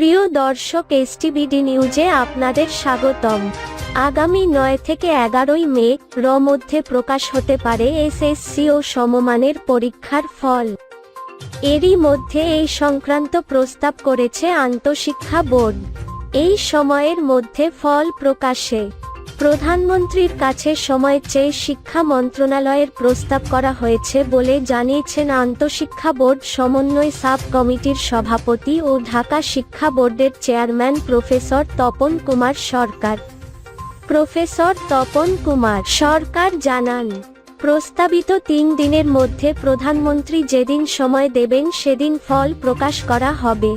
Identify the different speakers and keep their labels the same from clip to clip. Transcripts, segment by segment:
Speaker 1: প্রিয় দর্শক এসটিবিডি নিউজে আপনাদের স্বাগতম। আগামী নয় থেকে এগারোই মে, র মধ্যে প্রকাশ হতে পারে এসএসসি ও সমমানের পরীক্ষার ফল। এরই মধ্যে এই সংক্রান্ত প্রস্তাব করেছে আন্তঃশিক্ষা বোর্ড। এই সময়ের মধ্যে ফল প্রকাশে প্রধানমন্ত্রীর কাছে সময় চেয়ে শিক্ষা মন্ত্রণালয়ের প্রস্তাব করা হয়েছে বলে জানিয়েছেন আন্তঃশিক্ষা বোর্ড সমন্বয় সাব কমিটির সভাপতি ও ঢাকা শিক্ষা বোর্ডের chairman professor Tapan Kumar Sarkar. Professor Tapan Kumar Sarkar জানান, প্রস্তাবিত তিন দিনের মধ্যে প্রধানমন্ত্রী যেদিন সময় দেবেন সেদিন ফল প্রকাশ করা হবে।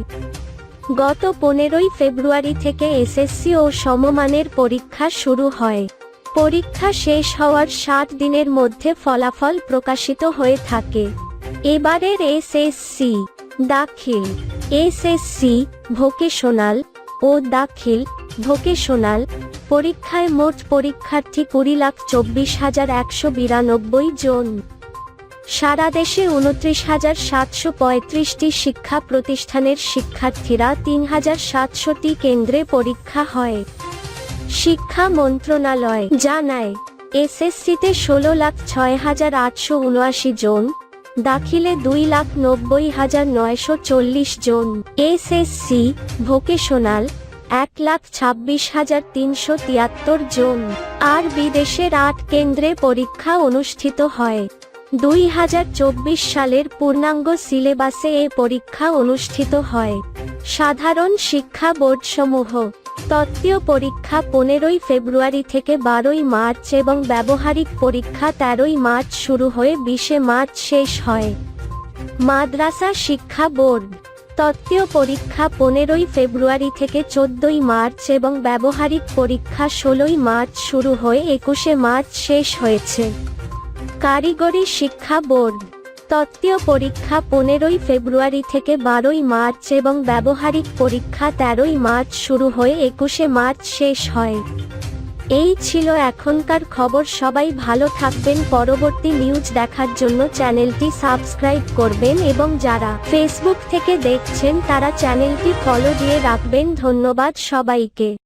Speaker 1: গত পনেরোই ফেব্রুয়ারি থেকে এসএসসি ও সমমানের পরীক্ষা শুরু হয়। পরীক্ষা শেষ হওয়ার সাত দিনের মধ্যে ফলাফল প্রকাশিত হয়ে থাকে। এবারের এসএসসি, দাখিল। এসএসসি, ভোকেশনাল ও দাখিল, ভোকেশনাল পরীক্ষায় মোট পরীক্ষার্থী কুড়ি লাখ চব্বিশ হাজার একশো বিরানব্বই জন। সারা দেশে উনত্রিশ হাজার সাতশো পঁয়ত্রিশটি শিক্ষা প্রতিষ্ঠানের শিক্ষার্থীরা তিন হাজার সাতশোটি কেন্দ্রে পরীক্ষা হয়। শিক্ষা মন্ত্রণালয় জানায়, এসএসসিতে ষোলো লাখ ছয় হাজার আটশো উনআশি জন, দাখিলে দুই লাখ নব্বই হাজার নয়শো চল্লিশ জন। এসএসসি ভোকেশনাল এক লাখ ছাব্বিশ হাজার তিনশো তিয়াত্তর জন। আর বিদেশের আট কেন্দ্রে পরীক্ষা অনুষ্ঠিত হয়। দুই হাজার চব্বিশ সালের পূর্ণাঙ্গ সিলেবাসে এ পরীক্ষা অনুষ্ঠিত হয়। সাধারণ শিক্ষা বোর্ডসমূহ, তত্ত্বীয় পরীক্ষা পনেরোই ফেব্রুয়ারি থেকে বারোই মার্চ এবং ব্যবহারিক পরীক্ষা তেরোই মার্চ শুরু হয়ে বিশে মার্চ শেষ হয়। মাদ্রাসা শিক্ষা বোর্ড, তত্ত্বীয় পরীক্ষা পনেরোই ফেব্রুয়ারি থেকে চোদ্দই মার্চ এবং ব্যবহারিক পরীক্ষা ষোলোই মার্চ শুরু হয়ে একুশে মার্চ শেষ হয়েছে। কারিগরি শিক্ষা বোর্ড। তত্ত্বীয় পরীক্ষা পনেরোই ফেব্রুয়ারি থেকে বারোই মার্চ এবং ব্যবহারিক পরীক্ষা তেরোই মার্চ শুরু হয়ে একুশে মার্চ শেষ হয়। এই ছিল এখনকার খবর। সবাই ভালো থাকবেন। পরবর্তী নিউজ দেখার জন্য চ্যানেলটি সাবস্ক্রাইব করবেন এবং যারা ফেসবুক থেকে দেখছেন, তারা চ্যানেলটি ফলো দিয়ে রাখবেন। ধন্যবাদ সবাইকে।